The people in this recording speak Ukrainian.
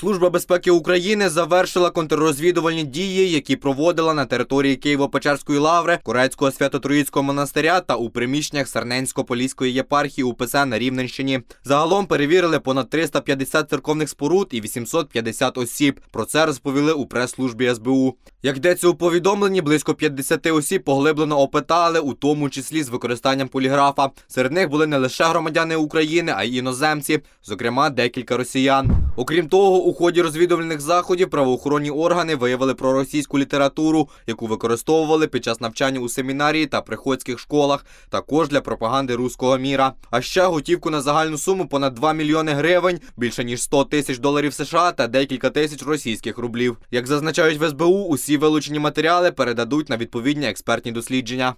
Служба безпеки України завершила контррозвідувальні дії, які проводила на території Києво-Печерської лаври, Корецького свято-Троїцького монастиря та у приміщеннях Сарненсько-Поліської єпархії УПЦ на Рівненщині. Загалом перевірили понад 350 церковних споруд і 850 осіб. Про це розповіли у прес-службі СБУ. Як йдеться у повідомленні, близько 50 осіб поглиблено опитали, у тому числі з використанням поліграфа. Серед них були не лише громадяни України, а й іноземці, зокрема декілька росіян. Окрім того, у ході розвідувальних заходів правоохоронні органи виявили проросійську літературу, яку використовували під час навчання у семінарії та приходських школах, також для пропаганди руського міра. А ще готівку на загальну суму понад 2 мільйони гривень, більше ніж 100 тисяч доларів США та декілька тисяч російських рублів. Як зазначають в СБУ, усі вилучені матеріали передадуть на відповідні експертні дослідження.